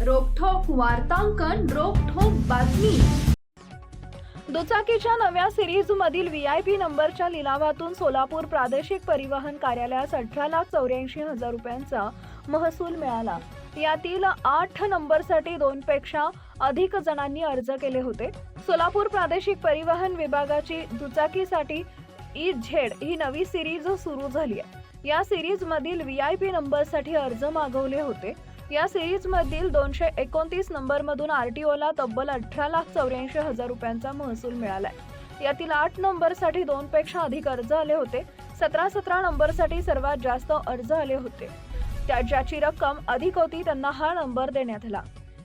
वार्तांकन रोखोक बातमी. दुचाकीच्या नव्या सिरीज मधील व्ही आय पी नंबरच्या लिलावातून सोलापूर प्रादेशिक परिवहन कार्यालयास अठरा लाख चौऱ्याऐंशी हजार रुपयांचा महसूल मिळाला. यातील आठ नंबरसाठी दोनपेक्षा अधिक जणांनी अर्ज केले होते. सोलापूर प्रादेशिक परिवहन विभागाची दुचाकीसाठी ई झेड ही नवी सिरीज सुरू झाली आहे. या सिरीज मधील व्ही आय पी नंबरसाठी अर्ज मागवले होते. या सिरीजमधील दोनशे एकोणतीस नंबरमधून आर टी ओला तब्बल अठरा लाख चौऱ्याऐंशी हजार रुपयांचा महसूल मिळालाय. यातील आठ नंबरसाठी दोनपेक्षा अधिक अर्ज आले होते. सतरा सतरा नंबरसाठी सर्वात जास्त अर्ज आले होते. त्या ज्याची रक्कम अधिक होती त्यांना हा नंबर देण्यात आला.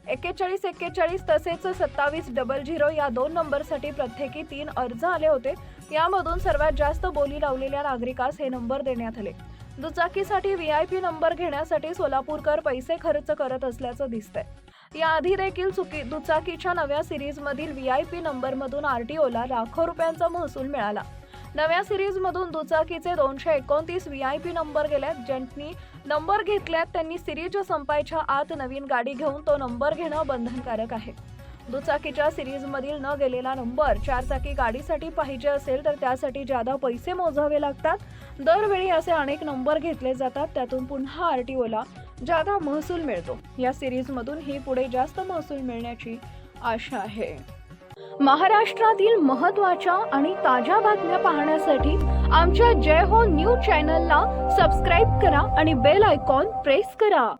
एक्केचाळीस एक्केचाळीस तसेच सत्तावीस डबल झिरो या दोन नंबरसाठी प्रत्येकी तीन अर्ज आले होते. यामधून सर्वात जास्त बोली लावलेल्या नागरिकास हे नंबर देण्यात आले. दुचाकीसाठी व्ही आय पी नंबर घेण्यासाठी सोलापूरकर पैसे खर्च करत असल्याचं दिसतंय. याआधी देखील चुकी दुचाकीच्या नव्या सिरीजमधील व्ही आय पी नंबरमधून आर टी ओला लाखो रुपयांचा महसूल मिळाला. नव्या सिरीजमधून दुचाकीचे दोनशे एकोणतीस व्ही आय पी नंबर गेल्यात ज्यांनी नंबर घेतल्यात त्यांनी सिरीज संपायच्या आत नवीन गाडी घेऊन तो नंबर घेणं बंधनकारक आहे. दुचाकीच्या सिरीजमधील न गेलेला नंबर चारचाकी गाडीसाठी पाहिजे असेल तर त्यासाठी जादा पैसे मोजावे लागतात. दरवेळी असे अनेक नंबर घेतले जातात. त्यातून पुन्हा आरटीओला जादा महसूल मिळतो. या सिरीजमधून ही पुढे जास्त महसूल मिळण्याची आशा आहे. महाराष्ट्रातील महत्त्वाच्या आणि ताज्या बातम्या पाहण्यासाठी आमच्या जय हो न्यूज चॅनलला सबस्क्राईब करा आणि बेल आयकॉन प्रेस करा.